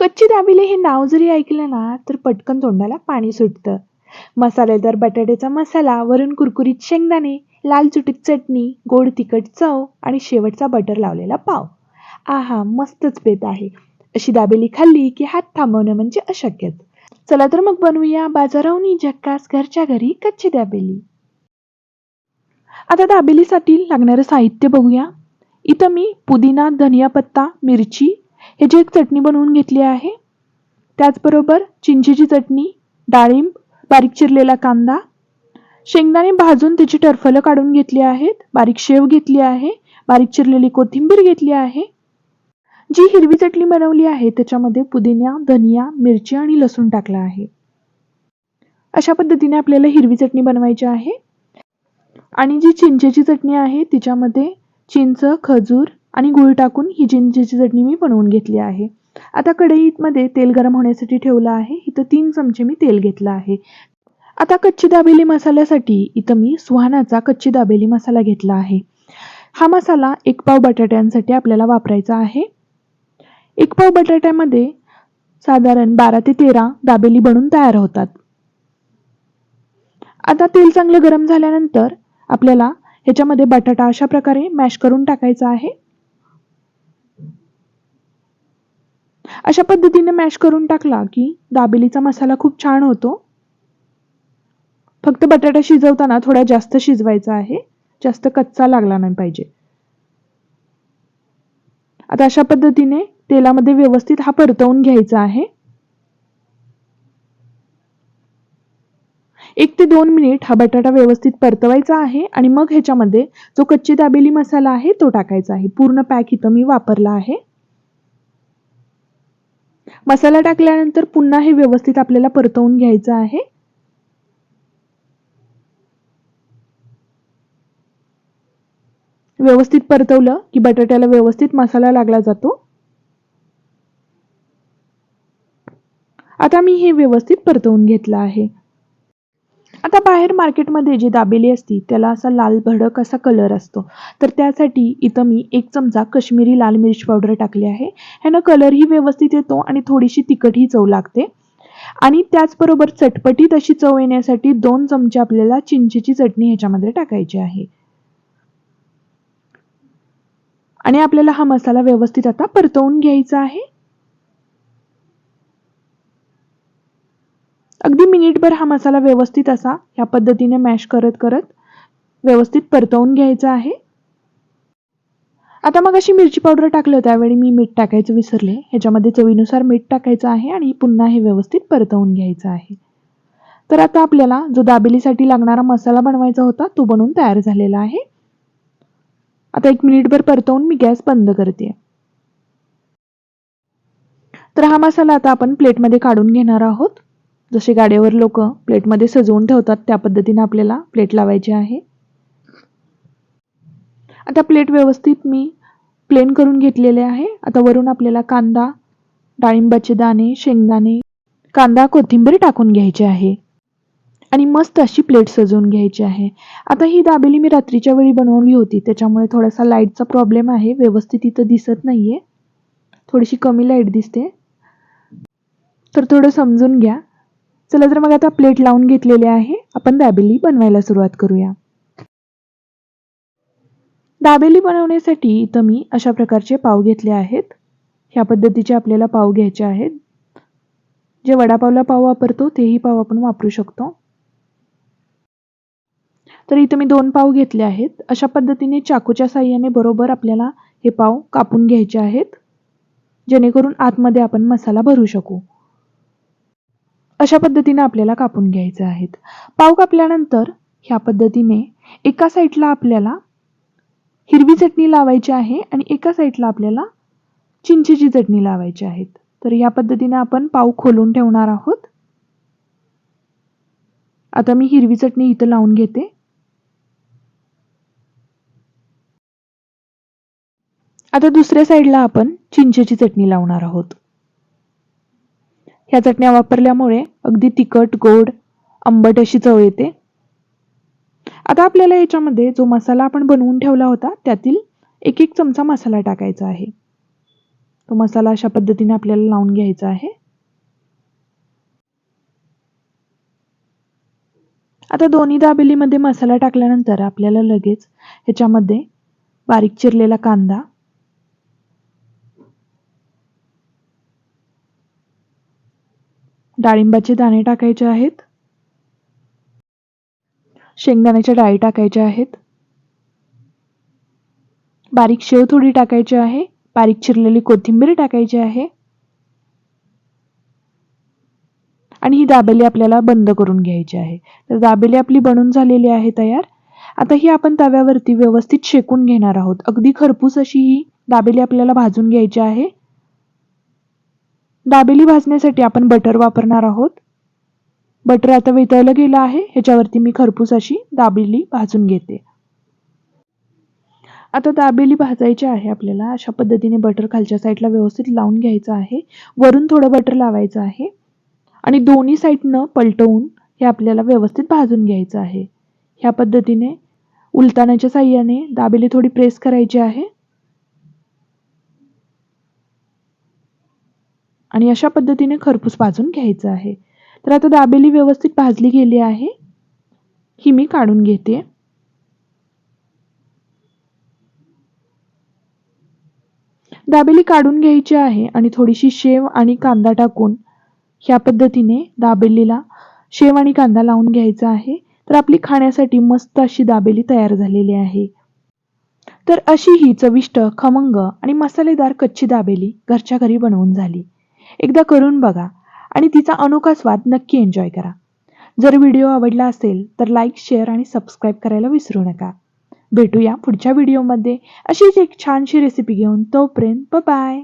कच्ची दाबिले हे नाव जरी ऐकलं ना तर पटकन तोंडाला पाणी सुटतं. मसालेदार बटाट्याचा मसाला वरून कुरकुरीत शेंगदाणे लाल चुटीत चटणी गोड तिखट चव आणि शेवटचा बटर लावलेला पाव. आहा मस्तच बेत आहे. अशी दाबेली खाल्ली की हात थांबवणं म्हणजे अशक्यच. चला तर मग बनवूया बाजाराहून झक्कास घरच्या घरी कच्ची दाबेली. आता दाबेलीसाठी लागणारं साहित्य बघूया. इथं मी पुदिना धनिया पत्ता मिरची ह्याची एक चटणी बनवून घेतली आहे त्याचबरोबर चिंचेची चटणी डाळिंब बारीक चिरलेला कांदा शेंगदाणे भाजून त्याची टरफलं काढून घेतली आहेत बारीक शेव घेतली आहे बारीक चिरलेली कोथिंबीर घेतली आहे. जी हिरवी चटणी बनवली आहे त्याच्यामध्ये पुदिना धनिया मिरची आणि लसूण टाकला आहे. अशा पद्धतीने आपल्याला हिरवी चटणी बनवायची आहे. आणि जी चिंचेची चटणी आहे तिच्यामध्ये चिंच खजूर आणि गूळ टाकून ही जिंजीची चटणी मी बनवून घेतली आहे. आता कढईमध्ये तेल गरम होण्यासाठी ठेवलं आहे. इथं तीन चमचे मी तेल घेतलं आहे. आता कच्ची दाबेली मसाल्यासाठी इथं मी सुहानाचा कच्ची दाबेली मसाला घेतला आहे. हा मसाला एक पाव बटाट्यांसाठी आपल्याला वापरायचा आहे. एक पाव बटाट्यामध्ये साधारण बारा ते तेरा दाबेली बनून तयार होतात. आता तेल चांगलं गरम झाल्यानंतर आपल्याला ह्याच्यामध्ये बटाटा अशा प्रकारे मॅश करून टाकायचा आहे. अशा पद्धतीने मॅश करून टाकला की दाबेलीचा मसाला खूप छान होतो. फक्त बटाटा शिजवताना थोडा जास्त शिजवायचा आहे. जास्त कच्चा लागला नाही पाहिजे. आता अशा पद्धतीने तेलामध्ये व्यवस्थित हा परतवून घ्यायचा आहे. एक ते दोन मिनिट हा बटाटा व्यवस्थित परतवायचा आहे आणि मग ह्याच्यामध्ये जो कच्ची दाबेली मसाला आहे तो टाकायचा आहे. पूर्ण पॅक इथं मी वापरला आहे. मसाला टाकल्यानंतर पुन्हा हे व्यवस्थित आपल्याला परतवून घ्यायचं आहे. व्यवस्थित परतवलं की बटाट्याला व्यवस्थित मसाला लागला जातो. आता मी हे व्यवस्थित परतवून घेतलं आहे. आता बाहेर मार्केटमध्ये जी दाबेली असती त्याला असा लाल भडक असा कलर असतो. तर त्यासाठी इथं मी एक चमचा कश्मीरी लाल मिरची पावडर टाकली आहे. ह्यानं कलरही व्यवस्थित येतो आणि थोडीशी तिखटही चव लागते. आणि त्याचबरोबर चटपटीत अशी चव येण्यासाठी दोन चमचे आपल्याला चिंचेची चटणी ह्याच्यामध्ये टाकायची आहे. आणि आपल्याला हा मसाला व्यवस्थित आता परतवून घ्यायचा आहे अगदी मिनिटभर हा मसाला व्यवस्थित असा ह्या पद्धतीने मॅश करत करत व्यवस्थित परतवून घ्यायचा आहे. आता मग अशी मिरची पावडर टाकलं त्यावेळी मी मीठ टाकायचं विसरले. ह्याच्यामध्ये चवीनुसार मीठ टाकायचं आहे आणि पुन्हा हे व्यवस्थित परतवून घ्यायचं आहे. तर आता आपल्याला जो दाबेलीसाठी लागणारा मसाला बनवायचा होता तो बनवून तयार झालेला आहे. आता एक मिनिटभर परतवून मी गॅस बंद करते. तर हा मसाला आता आपण प्लेटमध्ये काढून घेणार आहोत. जसे गाड्यावर लोक प्लेटमध्ये सजवून ठेवतात त्या पद्धतीने आपल्याला प्लेट लावायची आहे. आता प्लेट व्यवस्थित मी प्लेन करून घेतलेले आहे. आता वरून आपल्याला कांदा डाळिंबाचे दाणे शेंगदाणे कांदा कोथिंबीर टाकून घ्यायची आहे. आणि मस्त अशी प्लेट सजवून घ्यायची आहे. आता ही दाबेली मी रात्रीच्या वेळी बनवली होती. त्याच्यामुळे थोडासा लाईटचा प्रॉब्लेम आहे. व्यवस्थित इथं दिसत नाही आहे थोडीशी कमी लाइट दिसते. तर थोडं समजून घ्या. चला तर मग आता प्लेट लावून घेतलेली आहे. आपण दाबेली बनवायला सुरुवात करूया. दाबेली बनवण्यासाठी इथं मी अशा प्रकारचे पाव घेतले आहेत. ह्या पद्धतीचे आपल्याला पाव घ्यायचे आहेत. जे वडापावला पाव वापरतो तेही पाव आपण वापरू शकतो. तर इथं मी दोन पाव घेतले आहेत. अशा पद्धतीने चाकूच्या साह्याने बरोबर आपल्याला हे पाव कापून घ्यायचे आहेत. जेणेकरून आतमध्ये आपण मसाला भरू शकू. अशा पद्धतीने आपल्याला कापून घ्यायचे आहेत. पाव कापल्यानंतर ह्या पद्धतीने एका साईडला आपल्याला हिरवी चटणी लावायची आहे आणि एका साईडला आपल्याला चिंचेची चटणी लावायची आहेत. तर ह्या पद्धतीने आपण पाव खोलून ठेवणार आहोत. आता मी हिरवी चटणी इथं लावून घेते. आता दुसऱ्या साईडला आपण चिंचेची चटणी लावणार आहोत. ह्या चटण्या वापरल्यामुळे अगदी तिखट गोड आंबट अशी चव येते. आता आपल्याला याच्यामध्ये जो मसाला आपण बनवून ठेवला होता त्यातील एक एक चमचा मसाला टाकायचा आहे. तो मसाला अशा पद्धतीने आपल्याला लावून घ्यायचा आहे. आता दोन्ही दाबेलीमध्ये मसाला टाकल्यानंतर आपल्याला लगेच ह्याच्यामध्ये बारीक चिरलेला कांदा डाळिंबाचे दाणे टाकायचे आहेत. शेंगदाण्याच्या डाळी टाकायच्या आहेत. बारीक शेव थोडी टाकायची आहे. बारीक चिरलेली कोथिंबीर टाकायची आहे. आणि ही दाबेली आपल्याला बंद करून घ्यायची आहे. तर दाबेली आपली बनून झालेली आहे तयार. आता ही आपण तव्यावरती व्यवस्थित शेकून घेणार आहोत. अगदी खरपूस अशी ही दाबेली आपल्याला भाजून घ्यायची आहे. दाबेली भाजण्यासाठी आपण बटर वापरणार आहोत. बटर आता वितळलं गेलं आहे. ह्याच्यावरती मी खरपूस अशी दाबेली भाजून घेते. आता दाबेली भाजायची आहे आपल्याला. अशा पद्धतीने बटर खालच्या साईडला व्यवस्थित लावून घ्यायचं आहे. वरून थोडं बटर लावायचं आहे. आणि दोन्ही साईडनं पलटवून हे आपल्याला व्यवस्थित भाजून घ्यायचं आहे. ह्या पद्धतीने उलतानाच्या साह्याने दाबेली थोडी प्रेस करायची आहे. आणि अशा पद्धतीने खरपूस भाजून घ्यायचं आहे. तर आता दाबेली व्यवस्थित भाजली गेली आहे. ही मी काढून घेते. दाबेली काढून घ्यायची आहे आणि थोडीशी शेव आणि कांदा टाकून ह्या पद्धतीने दाबेलीला शेव आणि कांदा लावून घ्यायचा आहे. तर आपली खाण्यासाठी मस्त अशी दाबेली तयार झालेली आहे. तर अशी ही चविष्ट खमंग आणि मसालेदार कच्ची दाबेली घरच्या घरी बनवून झाली. एकदा करून बघा आणि तिचा अनोखा स्वाद नक्की एन्जॉय करा. जर व्हिडिओ आवडला असेल तर लाईक शेअर आणि सबस्क्राईब करायला विसरू नका. भेटूया पुढच्या व्हिडिओमध्ये अशीच एक छानशी रेसिपी घेऊन तोपर्यंत बाय